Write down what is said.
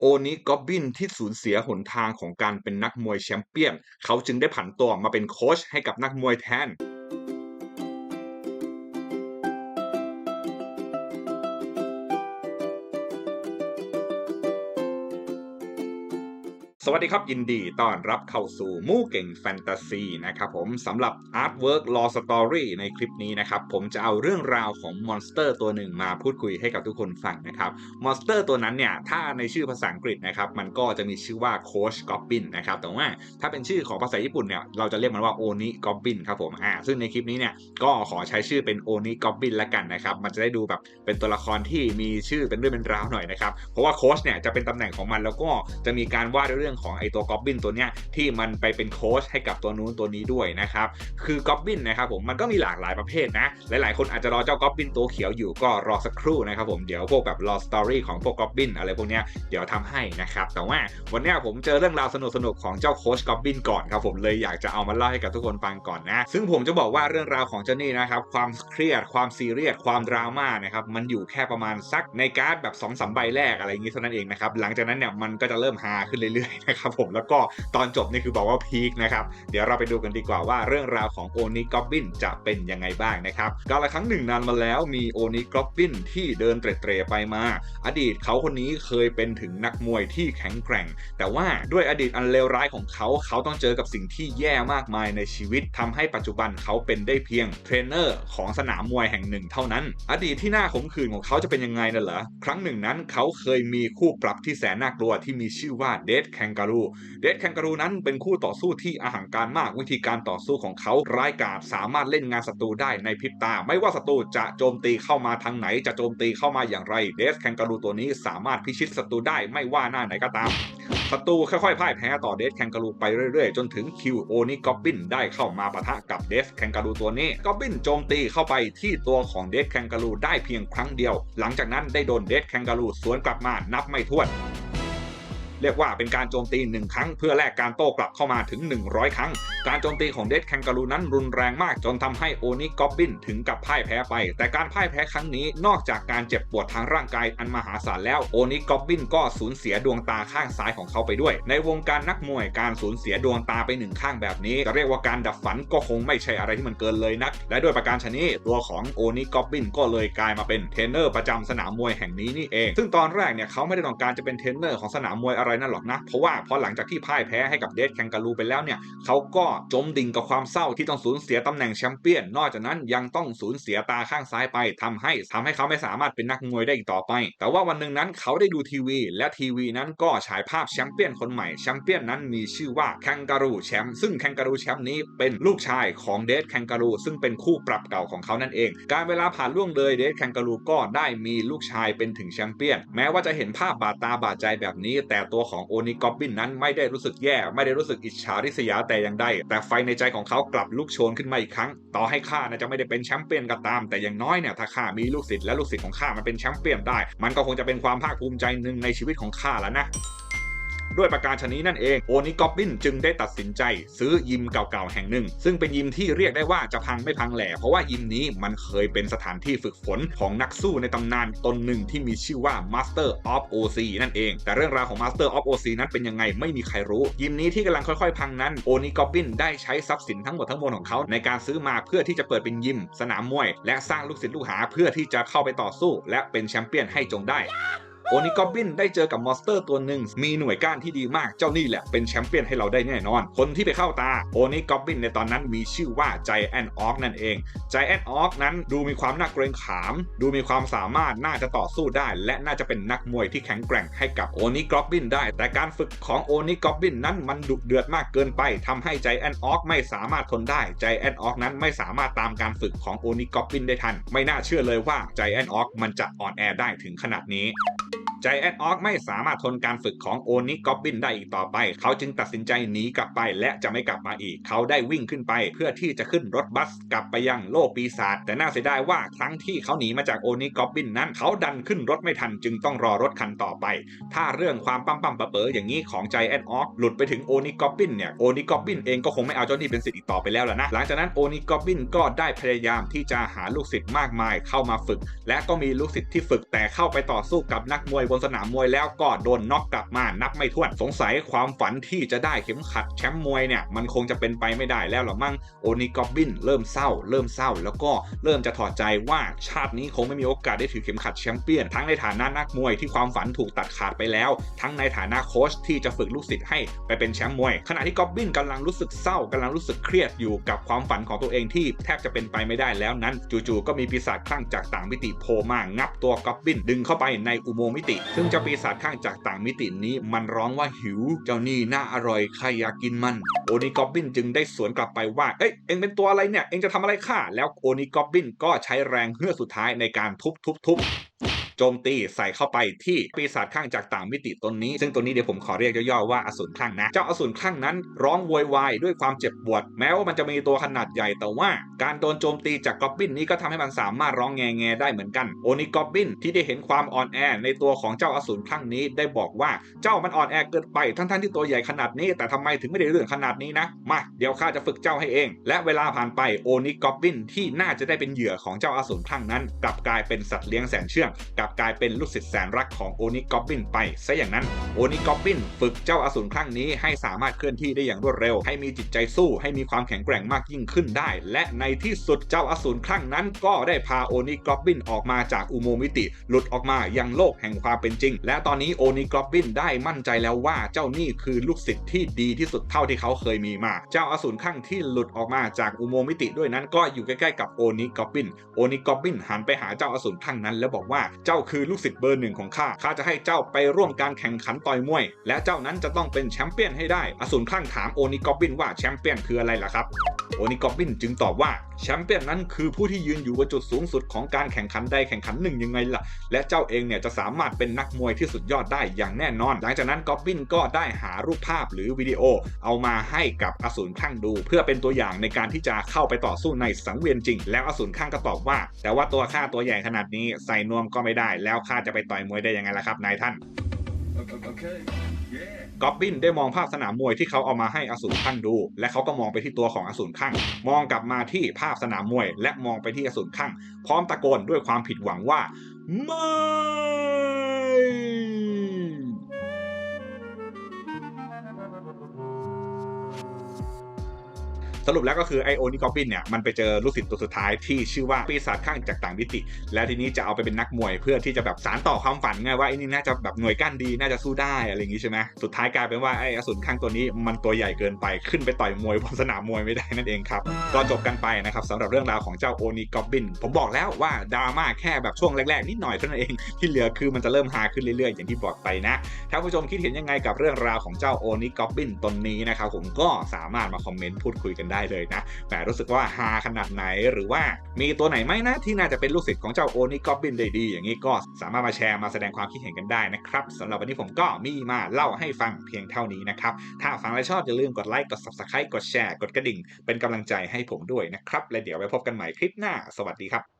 โอนิกอบบินที่สูญเสียหนทางของการเป็นนักมวยแชมเปี้ยน เขาจึงได้ผันตัวมาเป็นโค้ชให้กับนักมวยแทน สวัสดีครับ ยินดีต้อนรับเข้าสู่มู่เก่งแฟนตาซีนะครับผมสำหรับ Artwork Law Story ในคลิปนี้นะครับ ผมจะเอาเรื่องราวของมอนสเตอร์ตัวหนึ่งมาพูดคุยให้กับทุกคนฟังนะครับมอนสเตอร์ตัวนั้นเนี่ย ถ้าในชื่อภาษาอังกฤษนะครับ มันก็จะมีชื่อว่าโคชกอบบินนะครับ แต่ว่าถ้าเป็นชื่อของภาษาญี่ปุ่นเนี่ย เราจะเรียกมันว่าโอนิกอบบินครับผมอ่าซึ่งในคลิปนี้เนี่ยก็ขอใช้ชื่อเป็นโอนิกอบบินละกันนะครับมันจะได้ดูแบบเป็นตัวละครที่มีชื่อเป็นเรื่องเป็นราวหน่อยนะครับเพราะว่าโคชเนี่ยจะเป็นตำแหน่งของมันแล้วก็จะมีการวาด้วยเรื่องของไอตัวกอบบินตัวเนี้ยที่มันไปเป็นโค้ชให้กับตัวนู้นตัวนี้ด้วยนะครับคือกอบบินนะครับผมมันก็มีหลากหลายประเภทนะหลายๆ คนอาจจะรอเจ้ากอบบินตัวเขียวอยู่ก็รอสักครู่นะครับผมเดี๋ยวพวกแบบรอสตอรี่ของพวกกอบบินอะไรพวกเนี้ยเดี๋ยวทำให้นะครับแต่ว่าวันนี้ผมเจอเรื่องราวสนุกๆของเจ้าโค้ชกอบบินก่อนครับผมเลยอยากจะเอามาเล่าให้กับทุกคนฟังก่อนนะ ซึ่งผมจะบอกว่าเรื่องราวของเจ้านี่นะครับความเครียดความซีเรียสความดราม่านะครับมันอยู่แค่ประมาณสักในการ์ดแบบ2อสใบแรกอะไรอย่างงี้เท่านั้นเองนะครับหลังจากนั้นเนี่ยมันก็จะเริ่มฮาขึ้นเรื่อยๆนะครับผมแล้วก็ตอนจบนี่คือบอกว่าพีคนะครับเดี๋ยวเราไปดูกันดีกว่าว่าเรื่องราวของโอนิกอบบินจะเป็นยังไงบ้างนะครับกาลครั้งหนึ่งนานมาแล้วมีโอนิกอบบินที่เดินเตร่ๆไปมา อดีตเขาคนนี้เคยเป็นถึงนักมวยที่แข็งแกร่ง แต่ว่าด้วยอดีตอันเลวร้ายของเขาเขาต้องเจอกับสิ่งที่แย่มากมายในชีวิตทำให้ปัจจุบันเขาเป็นได้เพียงเทรนเนอร์ของสนามมวยแห่งหนึ่งเท่านั้น อดีตที่น่าขมขื่นของเขาจะเป็นยังไงน่ะเหรอครั้งหนึ่งนั้นเขาเคยมีคู่ปรับที่แสนน่ากลัวที่มีชื่อว่าเดดแคนการูเดดแคนการูนั้นเป็นคู่ต่อสู้ที่อาหังการมากวิธีการต่อสู้ของเขาร้ายกาจสามารถเล่นงานศัตรูได้ในพริบตา ไม่ว่าศัตรูจะโจมตีเข้ามาทางไหน จะโจมตีเข้ามาอย่างไรเดสแคนการูตัวนี้สามารถพิชิตศัตรูได้ไม่ว่าหน้าไหนก็ตามศัตรูค่อยๆพ่ายแพ้ต่อเดสแคนการูไปเรื่อยๆ จนถึงคิวโอนิกอบบินได้เข้ามาปะทะกับเดสแคนการูตัวนี้กอบบินโจมตีเข้าไปที่ตัวของเดสแคนการูได้เพียงครั้งเดียว หลังจากนั้นได้โดนเดสแคนการูสวนกลับมานับไม่ถ้วน เรียกว่าเป็นการโจมตีหนึ่งครั้ง เพื่อแลกการโต้กลับเข้ามาถึง 100 ครั้ง การโจมตีของเดดแคนการูนั้นรุนแรงมากจนทำให้โอนิกอบบินถึงกับพ่ายแพ้ไป แต่การพ่ายแพ้ครั้งนี้นอกจากการเจ็บปวดทางร่างกายอันมหาศาลแล้วโอนิกอบบินก็สูญเสียดวงตาข้างซ้ายของเขาไปด้วย ในวงการนักมวยการสูญเสียดวงตาไปหนึ่งข้างแบบนี้จะเรียกว่าการดับฝันก็คงไม่ใช่อะไรที่มันเกินเลยนัก และด้วยประการชนี้ตัวของโอนิกอบบินก็เลยกลายมาเป็นเทรนเนอร์ประจำสนามมวยแห่งนี้นี่เอง ซึ่งตอนแรกเนี่ยเขาไม่ได้ต้องการจะเป็นเทรนเนอร์ของสนามมวยอะไรนั่นหรอกนะ เพราะว่าพอหลังจากที่พ่ายแพ้ให้กับเดดแคนการูไปแล้วเนี่ยเขาก็จมดิ่งกับความเศร้าที่ต้องสูญเสียตำแหน่งแชมเปี้ยน นอกจากนั้นยังต้องสูญเสียตาข้างซ้ายไปทำให้ทำให้เขาไม่สามารถเป็นนักมวยได้อีกต่อไป แต่ว่าวันหนึ่งนั้นเขาได้ดูทีวี และทีวีนั้นก็ฉายภาพแชมเปี้ยนคนใหม่แชมเปี้ยนนั้นมีชื่อว่าแคนการูแชมป์ซึ่งแคนการูแชมป์นี้เป็นลูกชายของเดดแคนการูซึ่งเป็นคู่ปรับเก่าของเขานั่นเอง การเวลาผ่านล่วงเลยเดดแคนการูก็ได้มีลูกชายเป็นถึงแชมเปี้ยน แม้ว่าจะเห็นภาพบาดตาบาดใจแบบนี้ แต่ตัวัวของโอนิกอบบินนั้นไม่ได้รู้สึกแย่ ไม่ได้รู้สึกอิจฉาริษยาแต่อย่างใด แต่ไฟในใจของเขากลับลุกโชนขึ้นมาอีกครั้ง ต่อให้ข้านะจะไม่ได้เป็นแชมป์เปี้ยนก็ตาม แต่อย่างน้อยเนี่ยถ้าข้ามีลูกศิษย์และลูกศิษย์ของข้ามันเป็นแชมป์เปี้ยนได้ มันก็คงจะเป็นความภาคภูมิใจหนึ่งในชีวิตของข้าแล้วนะ ด้วยประการชนี้นั่นเองโอนิกอบบินจึงได้ตัดสินใจ ซื้อยิมเก่าๆแห่งหนึ่ง ซึ่งเป็นยิมที่เรียกได้ว่าจะพังไม่พังแหล่เพราะว่ายิมนี้มันเคยเป็นสถานที่ฝึกฝนของนักสู้ในตำนานตนหนึ่งที่มีชื่อว่า Master of OC นั่นเอง แต่เรื่องราวของ Master of OC นั้นเป็นยังไงไม่มีใครรู้ ยิมนี้ที่กำลังค่อยๆ พังนั้นโอนิกอบบินได้ใช้ทรัพย์สินทั้งหมดทั้งมวลของเขาในการซื้อมาเพื่อที่จะเปิดเป็นยิม สนามมวย และสร้างลูกศิษย์ลูกหาเพื่อที่จะเข้าไปต่อสู้ และเป็นแชมเปี้ยนให้จงได้ โอนิกอบบินได้เจอกับมอนสเตอร์ตัวหนึ่งมีหน่วยก้านที่ดีมากเจ้านี่แหละเป็นแชมเปี้ยนให้เราได้แน่นอน คนที่ไปเข้าตาโอนิกอบบินในตอนนั้นมีชื่อว่าใจแอนออกนั่นเองใจแอนออกนั้นดูมีความน่าเกรงขาม ดูมีความสามารถน่าจะต่อสู้ได้ และน่าจะเป็นนักมวยที่แข็งแกร่งให้กับโอนิกอบบินได้ แต่การฝึกของโอนิกอบบินนั้นมันดุเดือดมากเกินไปทำให้ใจแอนออกไม่สามารถทนได้ใจแอนออกนั้นไม่สามารถตามการฝึกของโอนิกอบบินได้ทัน ไม่น่าเชื่อเลยว่าใจแอนออกมันจะอ่อนแอได้ถึงขนาดนี้ จแอนออกไม่สามารถทนการฝึกของโอนิกอบบินได้อีกต่อไป เขาจึงตัดสินใจหนีกลับไปและจะไม่กลับมาอีก เขาได้วิ่งขึ้นไปเพื่อที่จะขึ้นรถบัสกลับไปยังโลกปีศาจแต่น่าเสียดายว่าครั้งที่เขาหนีมาจากโอนิกอบบินนั้น เขาดันขึ้นรถไม่ทันจึงต้องรอรถคันต่อไป ถ้าเรื่องความปั๊มปั๊มเป๋ออย่างนี้ของใจแอนออกหลุดไปถึงโอนิกอบบินเนี่ยโอนิกอบบินเองก็คงไม่เอาเจ้านี่เป็นศิษย์อีกต่อไปแล้วล่ะนะหลังจากนั้นโอนิกอบบินก็ได้พยายามที่จะหาลูกศิษย์มากมายเข้ามาฝึก และก็มีลูกศิษย์ที่ฝึกแต่เข้าไปต่อสู้กับนักมวยบนนสนามมวยแล้วก็โดนน็อกกลับมานับไม่ถ้วน สงสัยความฝันที่จะได้เข็มขัดแชมป์มวยเนี่ยมันคงจะเป็นไปไม่ได้แล้วหรอมั้งโอนิกอบบินเริ่มเศร้า เริ่มเศร้า แล้วก็เริ่มจะถอดใจว่าชาตินี้คงไม่มีโอกาสได้ถือเข็มขัดแชมเปี้ยน ทั้งในฐานะนักมวยที่ความฝันถูกตัดขาดไปแล้ว ทั้งในฐานะโค้ชที่จะฝึกลูกศิษย์ให้ไปเป็นแชมป์มวย ขณะที่กอบบินกำลังรู้สึกเศร้ากำลังรู้สึกเครียดอยู่กับความฝันของตัวเองที่แทบจะเป็นไปไม่ได้แล้วนั้น จู่ๆก็มีปีศาจคลั่งจากต่างมิติโผล่มางับตัวกอบบินดึงเข้าไปในอุโมงค์มิติซึ่งเจ้าปีศาจข้างจากต่างมิตินี้มันร้องว่าหิว เจ้านี่น่าอร่อยใครอยากกินมัน โอนิกอบบินจึงได้สวนกลับไปว่า เอ้ยเอ็งเป็นตัวอะไรเนี่ย เอ็งจะทำอะไรข้าแล้วโอนิกอบบินก็ใช้แรงเฮือกสุดท้ายในการทุบทุบทุบ โจมตีใส่เข้าไปที่ปีศาจข้างจากต่างมิติตนนี้ ซึ่งตัวนี้เดี๋ยวผมขอเรียกย่อๆว่าอสูรคลั่งนะเจ้าอสูรคลั่งนั้นร้องโวยวายด้วยความเจ็บปวด แม้ว่ามันจะมีตัวขนาดใหญ่แต่ว่า การโดนโจมตีจากกอบบินนี้ก็ทำให้มันสามารถร้องแงๆได้เหมือนกันโอนิกอบบินที่ได้เห็นความอ่อนแอในตัวของเจ้าอสูรคลั่งนี้ได้บอกว่าเจ้ามันอ่อนแอเกินไปทั้งๆที่ตัวใหญ่ขนาดนี้ แต่ทำไมถึงไม่ได้เรื่องขนาดนี้นะมาเดี๋ยวข้าจะฝึกเจ้าให้เอง และเวลาผ่านไปโอนิกอบบินที่น่าจะได้เป็นเหยื่อของเจ้าอสูรคลั่งนั้น กลับกลายเป็นสัตว์เลี้ยงแสนเชื่องกลับกลายเป็นลูกศิษย์แสนรักของโอนิกอบบินไปซะอย่างนั้นโอนิกอบบินฝึกเจ้าอสูรคลั่งนี้ให้สามารถเคลื่อนที่ได้อย่างรวดเร็ว ให้มีจิตใจสู้ให้มีความแข็งแกร่งมากยิ่งขึ้นได้ และในที่สุดเจ้าอสูรคลั่งนั้น ก็ได้พาโอนิกอบบินออกมาจากอุโมงค์มิติ หลุดออกมายังโลกแห่งความเป็นจริง และตอนนี้โอนิกอบบินได้มั่นใจแล้วว่าเจ้านี่คือลูกศิษย์ที่ดีที่สุดเท่าที่เขาเคยมีมา เจ้าอสูรคลั่งที่หลุดออกมาจากอุโมงค์มิติด้วยนั้นก็อยู่ใกล้ๆกับโอนิกอบบินโอนิกอบบินหันไปหาเจ้าอสูรคลั่งนั้น แล้วบอกว่าเจ้าาคือลูกศิษย์เบอร์หนึ่งของข้า ข้าจะให้เจ้าไปร่วมการแข่งขันต่อยมวย และเจ้านั้นจะต้องเป็นแชมเปี้ยนให้ได้ อสูรคลั่งถามโอนิกอบบินว่าแชมเปี้ยนคืออะไรล่ะครับโอนิกอบบินจึงตอบว่าแชมเปี้ยนนั้นคือผู้ที่ยืนอยู่บนจุดสูงสุดของการแข่งขันใดแข่งขันหนึ่งยังไงล่ะ และเจ้าเองเนี่ยจะสามารถเป็นนักมวยที่สุดยอดได้อย่างแน่นอน หลังจากนั้นกอบบินก็ได้หารูปภาพหรือวิดีโอ เอามาให้กับอสูรข้างดู เพื่อเป็นตัวอย่างในการที่จะเข้าไปต่อสู้ในสังเวียนจริง แล้วอสูรข้างก็ตอบว่า แต่ว่าตัวข้าตัวใหญ่ขนาดนี้ใส่นวมก็ไม่ได้แล้วข้าจะไปต่อยมวยได้ยังไงล่ะครับนายท่าน Okay. Yeah. กอบบินได้มองภาพสนามมวยที่เขาเอามาให้อสูรข้างดู และเขาก็มองไปที่ตัวของอสูรข้างมองกลับมาที่ภาพสนามมวย และมองไปที่อสูรข้างพร้อมตะโกนด้วยความผิดหวังว่าไม่ สรุปแล้วก็คือไอโอนิกอบินเนี่ยมันไปเจอลูกศิษย์ตัวสุดท้ายที่ชื่อว่าปีศาจข้างจากต่างมิติ แล้วทีนี้จะเอาไปเป็นนักมวยเพื่อที่จะแบบสารต่อความฝันไงว่าไอ้นี่น่าจะแบบหน่วยก้านดีน่าจะสู้ได้อะไรอย่างงี้ใช่ไหมสุดท้ายกลายเป็นว่าไอ้อสูรข้างตัวนี้มันตัวใหญ่เกินไปขึ้นไปต่อยมวยบนสนามมวยไม่ได้นั่นเองครับก็จบกันไปนะครับสำหรับเรื่องราวของเจ้าโอนิกอบบิน ผมบอกแล้วว่าดราม่าแค่แบบช่วงแรกๆนิดหน่อยเท่านั้นเองที่เหลือคือมันจะเริ่มฮาขึ้นเรื่อยๆ อย่างที่บอกไปนะถ้าผู้ชมคิดเห็นยังไงกับเรื่องราวของเจ้าโอนิกอบบินตนนี้นะครับผมก็สามารถมาคอมเมนต์พูดคุยกันได้ได้เลยนะ แต่รู้สึกว่าฮาขนาดไหนหรือว่ามีตัวไหนไหมนะที่น่าจะเป็นลูกศิษย์ของเจ้าโอนิกอบบินได้ดี อย่างนี้ก็สามารถมาแชร์มาแสดงความคิดเห็นกันได้นะครับสำหรับวันนี้ผมก็มีมาเล่าให้ฟังเพียงเท่านี้นะครับ ถ้าฟังแล้วชอบอย่าลืมกดไลค์กด subscribe กดแชร์กดกระดิ่ง เป็นกำลังใจให้ผมด้วยนะครับ และเดี๋ยวไว้พบกันใหม่คลิปหน้า สวัสดีครับ